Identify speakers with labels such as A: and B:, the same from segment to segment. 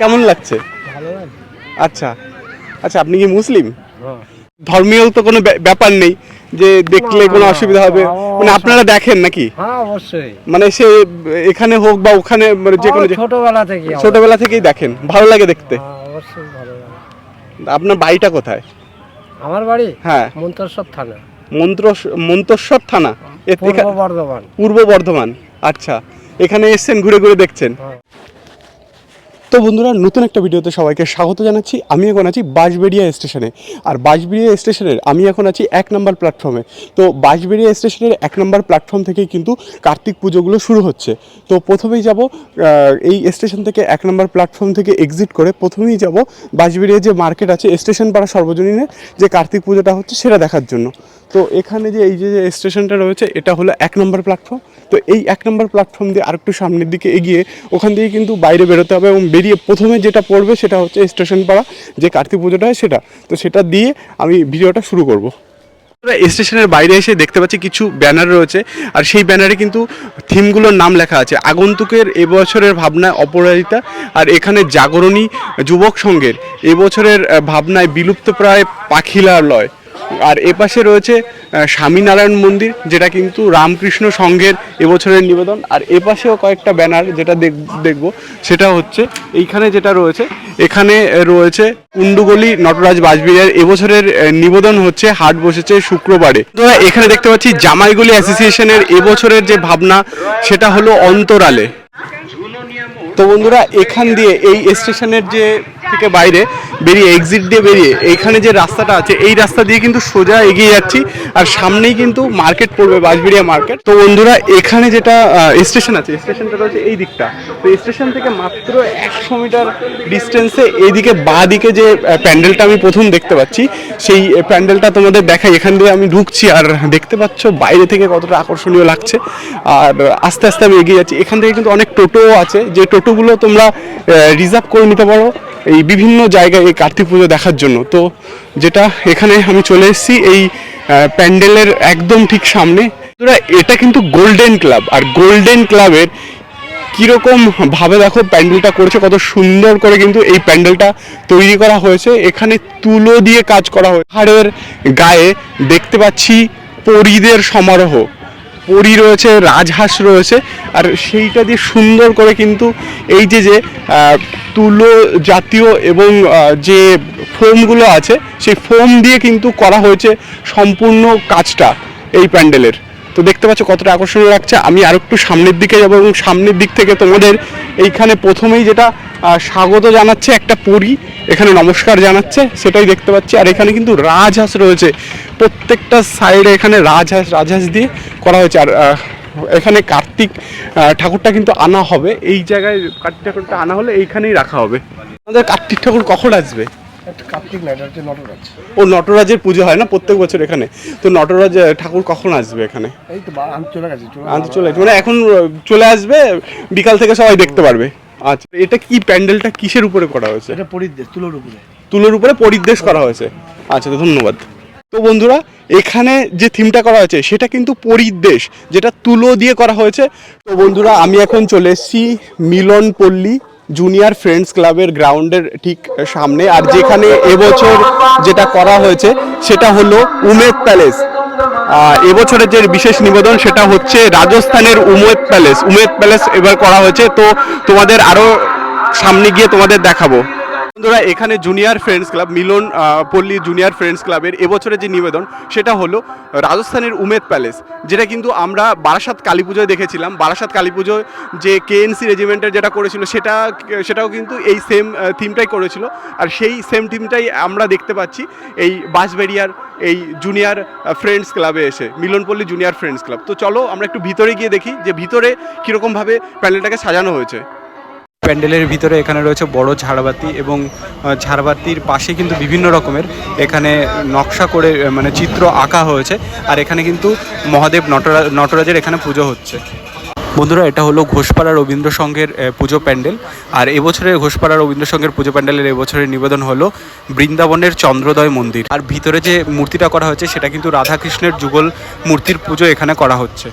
A: কেমন লাগছে? আচ্ছা। আচ্ছা আপনি কি মুসলিম?
B: হ্যাঁ।
A: ধর্মীয় তো কোনো ব্যা- ব্যাপার নেই যে দেখলে কোনো অসুবিধা হবে। মানে আপনারা দেখেন নাকি?
B: হ্যাঁ
A: মানে সে এখানে হোক বা ওখানে মানে যে কোনো
B: ছোটবেলা থেকে
A: ছোটবেলা থেকেই দেখেন ভালো লাগে দেখতে।
B: হ্যাঁ,
A: আপনার বাড়িটা কোথায়?
B: আমার বাড়ি?
A: হ্যাঁ।
B: মন্তসর থানা।
A: মন্ত্র মন্তেশ্বর থানা।
B: পূর্ব বর্ধমান।
A: পূর্ব বর্ধমান। আচ্ছা এখানে এসছেন ঘুরে ঘুরে দেখছেন। তো বন্ধুরা, নতুন একটা ভিডিওতে সবাইকে স্বাগত জানাচ্ছি। আমি এখন আছি বাঁশবেড়িয়া স্টেশনে। আর বাঁশবেড়িয়া স্টেশনের আমি এখন আছি এক নম্বর প্ল্যাটফর্মে। তো বাঁশবেড়িয়া স্টেশনের এক নম্বর প্ল্যাটফর্ম থেকেই কিন্তু কার্তিক পুজোগুলো শুরু হচ্ছে। তো প্রথমেই যাব এই স্টেশন থেকে এক নম্বর প্ল্যাটফর্ম থেকে এক্সিট করে প্রথমেই যাব বাঁশবেড়িয়া যে মার্কেট আছে, স্টেশন পাড়া সর্বজনীনের যে কার্তিক পুজোটা হচ্ছে, সেটা দেখার জন্য। তো এখানে যে এই যে স্টেশনটা রয়েছে, এটা হলো এক নম্বর প্ল্যাটফর্ম তো এই এক নম্বর প্ল্যাটফর্ম দিয়ে আরেকটু সামনের দিকে এগিয়ে ওখান থেকে কিন্তু বাইরে বেরোতে হবে এবং বেরিয়ে প্রথমে যেটা পড়বে সেটা হচ্ছে স্টেশন পাড়া, যে কার্তিক পুজোটা হয় সেটা। তো সেটা দিয়ে আমি ভিডিওটা শুরু করব। স্টেশনের বাইরে এসে দেখতে পাচ্ছি কিছু ব্যানার রয়েছে, আর সেই ব্যানারে কিন্তু থিমগুলোর নাম লেখা আছে, আগন্তুকের এবছরের ভাবনায় অপরাজিতা, আর এখানে জাগরণী যুবক সংঘের এবছরের ভাবনায় বিলুপ্তপ্রায় পাখিলালয়। আর এপাশে রয়েছে স্বামীনারায়ণ মন্দির, যেটা কিন্তু রামকৃষ্ণ সংঘের এবছরের নিবেদন। আর এপাশেও কয়েকটা ব্যানার যেটা দেখ- দেখব, সেটা হচ্ছে এইখানে যেটা রয়েছে, এখানে রয়েছে কুন্ডুগলি নটরাজ বাজবিরিয়ার এবছরের নিবেদন হচ্ছে, হাট বসেছে শুক্রবারে। তো এখানে দেখতে পাচ্ছি জামাইগুলি অ্যাসোসিয়েশনের এবছরের যে ভাবনা, সেটা হলো অন্তরালে। তো বন্ধুরা, এখান দিয়ে এই স্টেশনের যে থেকে বাইরে বেরিয়ে এক্সিট দিয়ে বেরিয়ে এইখানে যে রাস্তাটা আছে, এই রাস্তা দিয়ে কিন্তু সোজা এগিয়ে যাচ্ছি আর সামনেই কিন্তু মার্কেট পড়বে, বাঁশবেড়িয়া মার্কেট। তো বন্ধুরা, এখানে যেটা স্টেশন আছে স্টেশনটা রয়েছে এই দিকটা। তো স্টেশন থেকে মাত্র একশো মিটার ডিস্টেন্সে এইদিকে বাঁ দিকে যে প্যান্ডেলটা আমি প্রথম দেখতে পাচ্ছি, সেই প্যান্ডেলটা তোমাদের দেখাই। এখান দিয়ে আমি ঢুকছি আর দেখতে পাচ্ছ বাইরে থেকে কতটা আকর্ষণীয় লাগছে। আর আস্তে আস্তে আমি এগিয়ে যাচ্ছি। এখান থেকে কিন্তু অনেক টোটোও আছে। যে টোটোগুলো তোমরা রিজার্ভ করে নিতে পারো এই বিভিন্ন জায়গায় এই কার্তিক পুজো দেখার জন্য। তো যেটা এখানে আমি চলে এসেছি, এই প্যান্ডেলের একদম ঠিক সামনে। এটা কিন্তু গোল্ডেন ক্লাব। আর গোল্ডেন ক্লাবের কীরকম ভাবে দেখো প্যান্ডেলটা করেছে, কত সুন্দর করে কিন্তু এই প্যান্ডেলটা তৈরি করা হয়েছে। এখানে তুলো দিয়ে কাজ করা হয়েছে। পাহাড়ের গায়ে দেখতে পাচ্ছি পরীদের সমারোহ। পরী রয়েছে, রাজহাঁস রয়েছে, আর সেইটা দিয়ে সুন্দর করে কিন্তু এই যে যে তুলো জাতীয় এবং যে ফোমগুলো আছে, সেই ফোম দিয়ে কিন্তু করা হয়েছে সম্পূর্ণ কাজটা এই প্যান্ডেলের। তো দেখতে পাচ্ছ কতটা আকর্ষণীয় লাগছে। আমি আর একটু সামনের দিকে যাব এবং সামনের দিক থেকে তোমাদের এইখানে প্রথমেই যেটা স্বাগত জানাচ্ছে একটা পরী, এখানে নমস্কার জানাচ্ছে, সেটাই দেখতে পাচ্ছি। আর এখানে কিন্তু রাজহাঁস রয়েছে। প্রত্যেকটা সাইডে এখানে রাজহাঁস রাজহাঁস দিয়ে করা হয়েছে। আর এখানে কার্তিক ঠাকুরটা কিন্তু আনা হবে। এই জায়গায় কার্তিক ঠাকুরটা আনা হলে এইখানেই রাখা হবে। আমাদের কার্তিক ঠাকুর কখন আসবে?
B: কার্তিক না এটা হচ্ছে নটরাজ।
A: ও নটরাজের পুজো হয় না প্রত্যেক বছর এখানে? তো নটরাজ ঠাকুর কখন আসবে এখানে?
B: এই তো চলে গেছে চলে
A: মানে এখন চলে আসবে বিকাল থেকে সবাই দেখতে পারবে। আচ্ছা এটা কি প্যান্ডেলটা কিসের উপরে করা হয়েছে?
B: এটা পরিদেশ তুলোর উপরে।
A: তুলোর উপরে পরিবেশ করা হয়েছে। আচ্ছা তো ধন্যবাদ। তো বন্ধুরা এখানে যে থিমটা করা হয়েছে সেটা কিন্তু পরিদেশ যেটা তুলো দিয়ে করা হয়েছে। তো বন্ধুরা আমি এখন চলে এসেছি মিলন পল্লী জুনিয়র ফ্রেন্ডস ক্লাবের গ্রাউন্ডের ঠিক সামনে। আর যেখানে এবছর যেটা করা হয়েছে, সেটা হলো উমেদ প্যালেস এবছরের যে বিশেষ নিবেদন, সেটা হচ্ছে রাজস্থানের উমেদ প্যালেস উমেদ প্যালেস এবার করা হয়েছে। তো তোমাদের আরও সামনে গিয়ে তোমাদের দেখাবো। বন্ধুরা, এখানে জুনিয়র ফ্রেন্ডস ক্লাব মিলন পল্লী জুনিয়র ফ্রেন্ডস ক্লাবের এবছরের যে নিবেদন, সেটা হলো রাজস্থানের উমেদ প্যালেস যেটা কিন্তু আমরা বারাসাত কালী পুজোয় দেখেছিলাম। বারাসাত কালী পুজোয় যে কেএনসি রেজিমেন্টের যেটা করেছিল, সেটা, সেটাও কিন্তু এই সেম থিমটাই করেছিল। আর সেই সেম থিমটাই আমরা দেখতে পাচ্ছি এই বাঁশবেড়িয়ার এই জুনিয়র ফ্রেন্ডস ক্লাবে এসে মিলনপল্লী জুনিয়র ফ্রেন্ডস ক্লাব তো চলো, আমরা একটু ভিতরে গিয়ে দেখি যে ভিতরে কীরকমভাবে প্যান্ডেলটাকে সাজানো হয়েছে।
C: প্যান্ডেলের ভিতরে এখানে রয়েছে বড় ঝাড়বাতি এবং ঝাড়বাতির পাশে কিন্তু বিভিন্ন রকমের এখানে নকশা করে মানে চিত্র আঁকা হয়েছে। আর এখানে কিন্তু মহাদেব নটরা, নটরাজের এখানে পুজো হচ্ছে। বন্ধুরা, এটা হলো ঘোষপাড়া রবীন্দ্র সংঘের পুজো প্যান্ডেল। আর এবছরের ঘোষপাড়া রবীন্দ্র সংঘের পুজো প্যান্ডেলের এবছরের নিবেদন হলো বৃন্দাবনের চন্দ্রোদয় মন্দির। আর ভিতরে যে মূর্তিটা করা হয়েছে, সেটা কিন্তু রাধাকৃষ্ণের যুগল মূর্তির পুজো এখানে করা হচ্ছে।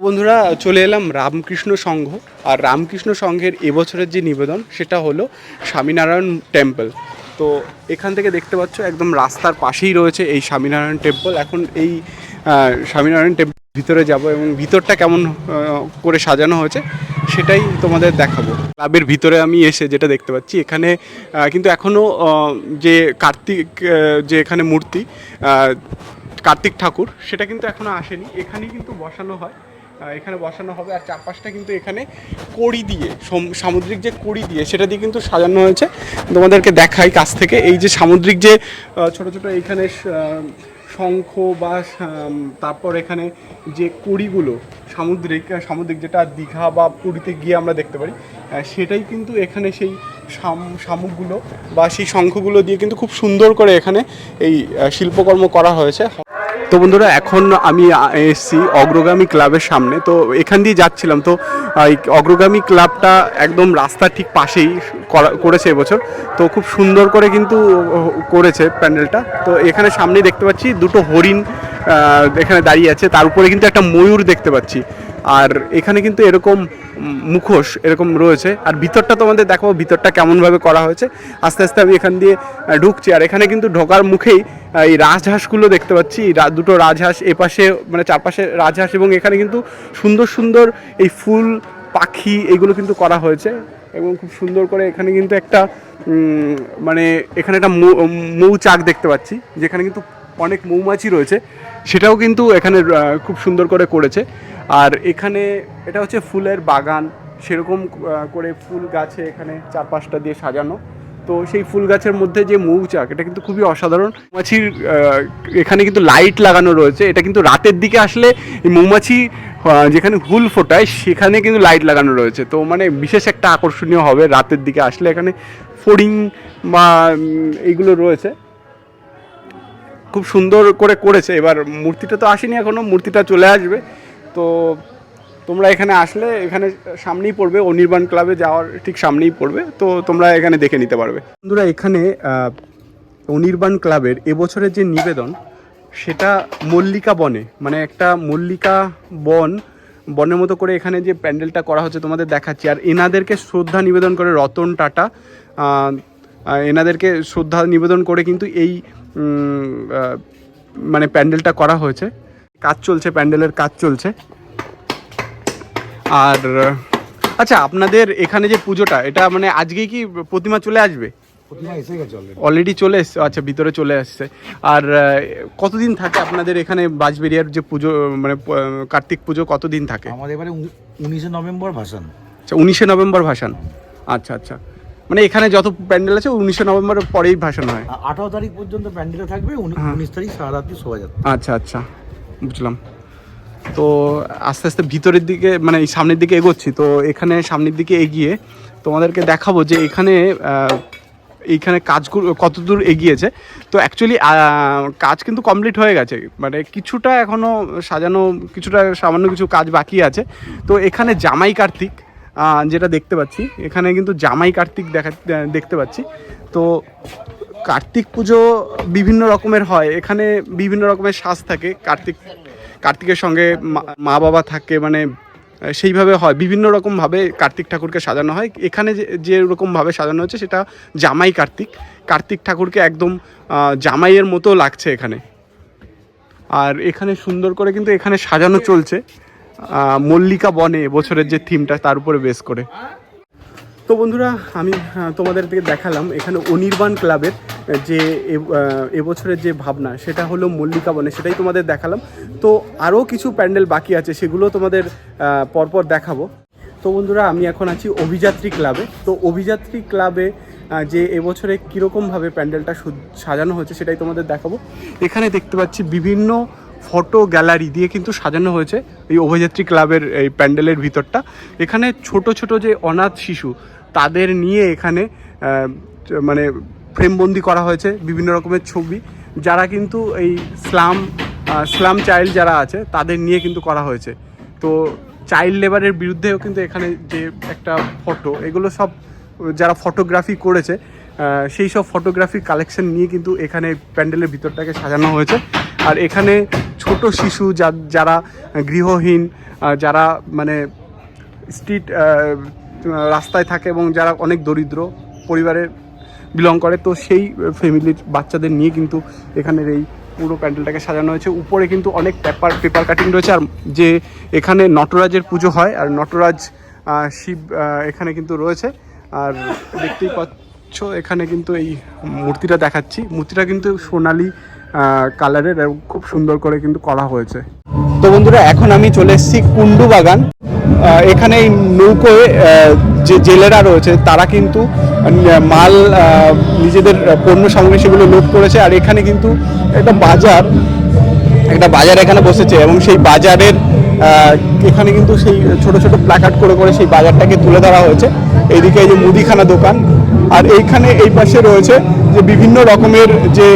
A: বন্ধুরা, চলে এলাম রামকৃষ্ণ সংঘ। আর রামকৃষ্ণ সংঘের এবছরের যে নিবেদন, সেটা হলো স্বামীনারায়ণ টেম্পল। তো এখান থেকে দেখতে পাচ্ছ, একদম রাস্তার পাশেই রয়েছে এই স্বামীনারায়ণ টেম্পল। এখন এই স্বামীনারায়ণ টেম্পল ভিতরে যাব এবং ভিতরটা কেমন করে সাজানো হয়েছে, সেটাই তোমাদের দেখাবো। ক্লাবের ভিতরে আমি এসে যেটা দেখতে পাচ্ছি, এখানে কিন্তু এখনও যে কার্তিক যে এখানে মূর্তি কার্তিক ঠাকুর, সেটা কিন্তু এখনও আসেনি। এখানেই কিন্তু বসানো হয়। এখানে বসানো হবে। আর চারপাশটা কিন্তু এখানে কড়ি দিয়ে সামুদ্রিক যে কড়ি দিয়ে, সেটা দিয়ে কিন্তু সাজানো হয়েছে। তোমাদেরকে দেখাই কাছ থেকে। এই যে সামুদ্রিক যে ছোট ছোট এইখানে শঙ্খ বা তারপর এখানে যে কড়িগুলো, সামুদ্রিক সামুদ্রিক যেটা দীঘা বা পুরীতে গিয়ে আমরা দেখতে পারি সেটাই কিন্তু এখানে সেই শাম- শামুকগুলো বা সেই শঙ্খগুলো দিয়ে কিন্তু খুব সুন্দর করে এখানে এই শিল্পকর্ম করা হয়েছে। তো বন্ধুরা, এখন আমি এসছি অগ্রগামী ক্লাবের সামনে। তো এখান দিয়ে যাচ্ছিলাম। তো এই অগ্রগামী ক্লাবটা একদম রাস্তার ঠিক পাশেই করা- করেছে এবছর। তো খুব সুন্দর করে কিন্তু করেছে প্যান্ডেলটা। তো এখানে সামনেই দেখতে পাচ্ছি দুটো হরিণ এখানে দাঁড়িয়ে আছে। তার উপরে কিন্তু একটা ময়ূর দেখতে পাচ্ছি। আর এখানে কিন্তু এরকম মুখোশ এরকম রয়েছে। আর ভিতরটা তোমাদের দেখাবো, ভিতরটা কেমনভাবে করা হয়েছে। আস্তে আস্তে আমি এখান দিয়ে ঢুকছি। আর এখানে কিন্তু ঢোকার মুখেই এই রাজহাঁসগুলো দেখতে পাচ্ছি। দুটো রাজহাঁস, এপাশে মানে চারপাশে রাজহাঁস এবং এখানে কিন্তু সুন্দর সুন্দর এই ফুল, পাখি এগুলো কিন্তু করা হয়েছে। এবং খুব সুন্দর করে এখানে কিন্তু একটা মানে এখানে একটা মৌচাক দেখতে পাচ্ছি, যেখানে কিন্তু অনেক মৌমাছি রয়েছে। সেটাও কিন্তু এখানে খুব সুন্দর করে করেছে। আর এখানে এটা হচ্ছে ফুলের বাগান, সেরকম করে ফুল গাছে এখানে চার পাঁচটা দিয়ে সাজানো। তো সেই ফুল গাছের মধ্যে যে মৌচাক, এটা কিন্তু খুবই অসাধারণ। মৌমাছির এখানে কিন্তু লাইট লাগানো রয়েছে, এটা কিন্তু রাতের দিকে আসলে মৌমাছি যেখানে হুল ফোটায়, সেখানে কিন্তু লাইট লাগানো রয়েছে। তো মানে বিশেষ একটা আকর্ষণীয় হবে রাতের দিকে আসলে এখানে ফড়িং বা এইগুলো রয়েছে। খুব সুন্দর করে করেছে, এবার মূর্তিটা তো আসেনি এখনও, মূর্তিটা চলে আসবে। তো তোমরা এখানে আসলে এখানে সামনেই পড়বে অনির্বাণ ক্লাবে যাওয়ার ঠিক সামনেই পড়বে। তো তোমরা এখানে দেখে নিতে পারবে। বন্ধুরা, এখানে অনির্বাণ ক্লাবের এবছরের যে নিবেদন, সেটা মল্লিকা বনে মানে একটা মল্লিকা বন, বনের মতো করে এখানে যে প্যান্ডেলটা করা হচ্ছে তোমাদের দেখাচ্ছি। আর এনাদেরকে শ্রদ্ধা নিবেদন করে রতন টাটা এনাদেরকে শ্রদ্ধা নিবেদন করে কিন্তু এই মানে প্যান্ডেলটা করা হয়েছে। কাজ চলছে প্যান্ডেলের কাজ চলছে। আর আচ্ছা আপনাদের এখানে যে পুজোটা এটা মানে আজকেই কি প্রতিমা চলে আসবে?
B: অলরেডি
A: চলে এসছে আচ্ছা ভিতরে চলে আসছে। আর কতদিন থাকে আপনাদের এখানে বাজবেরিয়ার যে পুজো মানে কার্তিক পুজো কতদিন থাকে?
D: আমাদের এবারে উনিশে নভেম্বর ভাসান।
A: আচ্ছা উনিশে নভেম্বর ভাসান। আচ্ছা আচ্ছা। মানে এখানে যত প্যান্ডেল আছে উনিশে নভেম্বরের পরেই ভাসান হয়।
D: আঠারো তারিখ পর্যন্ত প্যান্ডেলে থাকবে
A: হ্যাঁ।
D: উনিশ তারিখ সারা রাত্রি শোভাযাত্রা।
A: আচ্ছা আচ্ছা। বুঝলাম। তো আস্তে আস্তে ভিতরের দিকে মানে সামনের দিকে এগোচ্ছি, তো এখানে সামনের দিকে এগিয়ে তোমাদেরকে দেখাবো যে এখানে এইখানে কাজগুলো কতদূর এগিয়েছে। তো অ্যাকচুয়ালি কাজ কিন্তু কমপ্লিট হয়ে গেছে মানে কিছুটা এখনও সাজানো, কিছুটা সামান্য কিছু কাজ বাকি আছে। তো এখানে জামাই কার্তিক যেটা দেখতে পাচ্ছি, এখানে কিন্তু জামাই কার্তিক দেখা দেখতে পাচ্ছি। তো কার্তিক পুজো বিভিন্ন রকমের হয়। এখানে বিভিন্ন রকমের সাজ থাকে। কার্তিক, কার্তিকের সঙ্গে মা- বাবা থাকে মানে সেইভাবে হয়। বিভিন্ন রকমভাবে কার্তিক ঠাকুরকে সাজানো হয়। এখানে যে যে রকমভাবে সাজানো হচ্ছে সেটা জামাই কার্তিক। কার্তিক ঠাকুরকে একদম জামাইয়ের মতো লাগছে এখানে। আর এখানে সুন্দর করে কিন্তু এখানে সাজানো চলছে। মল্লিকা বনে বছরের যে থিমটা তার উপরে বেস করে। তো বন্ধুরা, আমি তোমাদেরকে দেখালাম এখানে অনির্বাণ ক্লাবের যে এবছরের যে ভাবনা, সেটা হলো মল্লিকা বনে, সেটাই তোমাদের দেখালাম। তো আরও কিছু প্যান্ডেল বাকি আছে, সেগুলো তোমাদের পরপর দেখাবো। তো বন্ধুরা, আমি এখন আছি অভিযাত্রী ক্লাবে। তো অভিযাত্রী ক্লাবে যে এবছরে কীরকমভাবে প্যান্ডেলটা সাজানো হয়েছে, সেটাই তোমাদের দেখাবো। এখানে দেখতে পাচ্ছি বিভিন্ন ফটো গ্যালারি দিয়ে কিন্তু সাজানো হয়েছে এই অভিযাত্রী ক্লাবের এই প্যান্ডেলের ভিতরটা। এখানে ছোট ছোট যে অনাথ শিশু তাদের নিয়ে এখানে মানে ফ্রেমবন্দি করা হয়েছে বিভিন্ন রকমের ছবি। যারা কিন্তু এই স্লাম স্লাম চাইল্ড যারা আছে, তাদের নিয়ে কিন্তু করা হয়েছে। তো চাইল্ড লেবারের বিরুদ্ধেও কিন্তু এখানে যে একটা ফটো, এগুলো সব যারা ফটোগ্রাফি করেছে সেই সব ফটোগ্রাফি কালেকশন নিয়ে কিন্তু এখানে প্যান্ডেলের ভিতরটাকে সাজানো হয়েছে। আর এখানে ছোট শিশু যারা গৃহহীন যারা মানে স্ট্রিট রাস্তায় থাকে এবং যারা অনেক দরিদ্র পরিবারের বিলং করে, তো সেই ফ্যামিলির বাচ্চাদের নিয়ে কিন্তু এখানের এই পুরো প্যান্ডেলটাকে সাজানো হয়েছে। উপরে কিন্তু অনেক পেপার পেপার কাটিং রয়েছে। আর যে এখানে নটরাজের পুজো হয়, আর নটরাজ শিব এখানে কিন্তু রয়েছে। আর দেখতেই পাচ্ছ, এখানে কিন্তু এই মূর্তিটা দেখাচ্ছি। মূর্তিটা কিন্তু সোনালি কালারের এবং খুব সুন্দর করে কিন্তু করা হয়েছে। তো বন্ধুরা, এখন আমি চলে এসেছি কুন্ডু বাগান। এখানে এই নৌকোয় যে জেলেরা রয়েছে, তারা কিন্তু মাল নিজেদের পণ্য সামগ্রী সেগুলো লোড করেছে। আর এখানে কিন্তু একটা বাজার একটা বাজার এখানে বসেছে এবং সেই বাজারের এখানে কিন্তু সেই ছোট ছোট প্ল্যাকার্ড করে করে সেই বাজারটাকে তুলে ধরা হয়েছে। এইদিকে এই যে মুদিখানা দোকান। আর এইখানে এই পাশে রয়েছে যে বিভিন্ন রকমের যে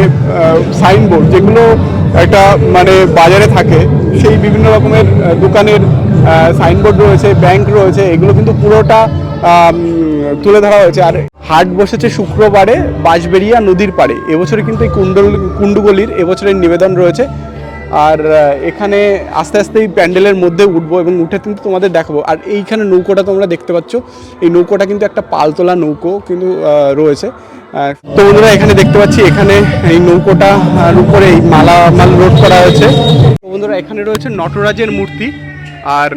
A: সাইনবোর্ড যেগুলো একটা মানে বাজারে থাকে, সেই বিভিন্ন রকমের দোকানের সাইনবোর্ড রয়েছে ব্যাংক রয়েছে, এগুলো কিন্তু পুরোটা তুলে ধরা হয়েছে। আর হাট বসেছে শুক্রবারে বাঁশবেরিয়া নদীর পাড়ে। এবছরে কিন্তু এই কুণ্ডল, কুণ্ডুগলির এবছরের নিবেদন রয়েছে। আর এখানে আস্তে আস্তে এই প্যান্ডেলের মধ্যে উঠবো এবং উঠে কিন্তু তোমাদের দেখাবো। আর এইখানে নৌকোটা তোমরা দেখতে পাচ্ছ। এই নৌকোটা কিন্তু একটা পালতোলা নৌকো কিন্তু রয়েছে। তো বন্ধুরা, এখানে দেখতে পাচ্ছি এখানে এই নৌকোটা আর উপরে এই মালামাল লোড করা হয়েছে। বন্ধুরা, এখানে রয়েছে নটরাজের মূর্তি। আর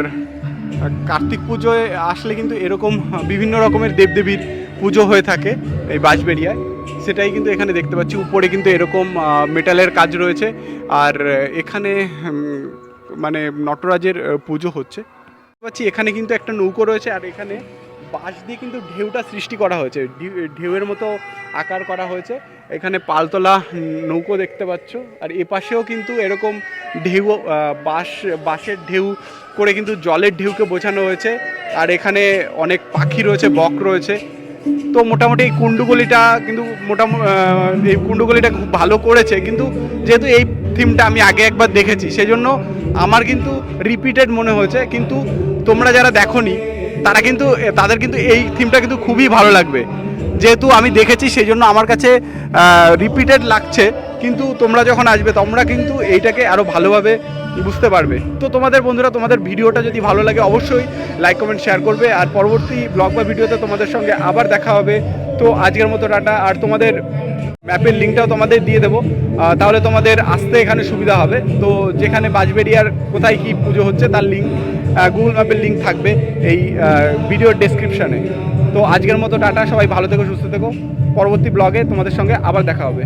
A: কার্তিক পুজোয় আসলে কিন্তু এরকম বিভিন্ন রকমের দেবদেবীর পুজো হয়ে থাকে এই বাঁশবেরিয়ায় সেটাই কিন্তু এখানে দেখতে পাচ্ছি। উপরে কিন্তু এরকম মেটালের কাজ রয়েছে। আর, এখানে মানে নটরাজের পুজো হচ্ছে। দেখতে পাচ্ছি এখানে কিন্তু একটা নৌকো রয়েছে। আর এখানে বাঁশ দিয়ে কিন্তু ঢেউটা সৃষ্টি করা হয়েছে। ঢেউ- ঢেউয়ের মতো আকার করা হয়েছে। এখানে পালতলা নৌকো দেখতে পাচ্ছ। আর এ পাশেও কিন্তু এরকম ঢেউ বাঁশ, বাঁশের ঢেউ করে কিন্তু জলের ঢেউকে বোঝানো হয়েছে। আর এখানে অনেক পাখি রয়েছে, বক রয়েছে। তো মোটামুটি এই কুণ্ডুগলিটা কিন্তু মোটামুটি এই কুণ্ডুগলিটা খুব ভালো করেছে। কিন্তু যেহেতু এই থিমটা আমি আগে একবার দেখেছি, সেজন্য আমার কিন্তু রিপিটেড মনে হয়েছে। কিন্তু তোমরা যারা দেখোনি তারা কিন্তু, তাদের কিন্তু এই থিমটা কিন্তু খুবই ভালো লাগবে। যেহেতু আমি দেখেছি সেই জন্য আমার কাছে রিপিটেড লাগছে। কিন্তু তোমরা যখন আসবে, তোমরা কিন্তু এইটাকে আরও ভালোভাবে বুঝতে পারবে। তো তোমাদের বন্ধুরা, তোমাদের ভিডিওটা যদি ভালো লাগে, অবশ্যই লাইক কমেন্ট শেয়ার করবে। আর পরবর্তী ব্লগ বা ভিডিওতে তোমাদের সঙ্গে আবার দেখা হবে। তো আজকের মতো টাটা। আর তোমাদের ম্যাপের লিঙ্কটাও তোমাদের দিয়ে দেবো। তাহলে তোমাদের আসতে এখানে সুবিধা হবে। তো যেখানে বাজবেরিয়ার কোথায় কি পুজো হচ্ছে, তার লিঙ্ক গুগল ম্যাপের লিঙ্ক থাকবে এই ভিডিওর ডেসক্রিপশানে তো আজকের মতো টাটা, সবাই ভালো থেকো, সুস্থ থেকো। পরবর্তী ব্লগে তোমাদের সঙ্গে আবার দেখা হবে।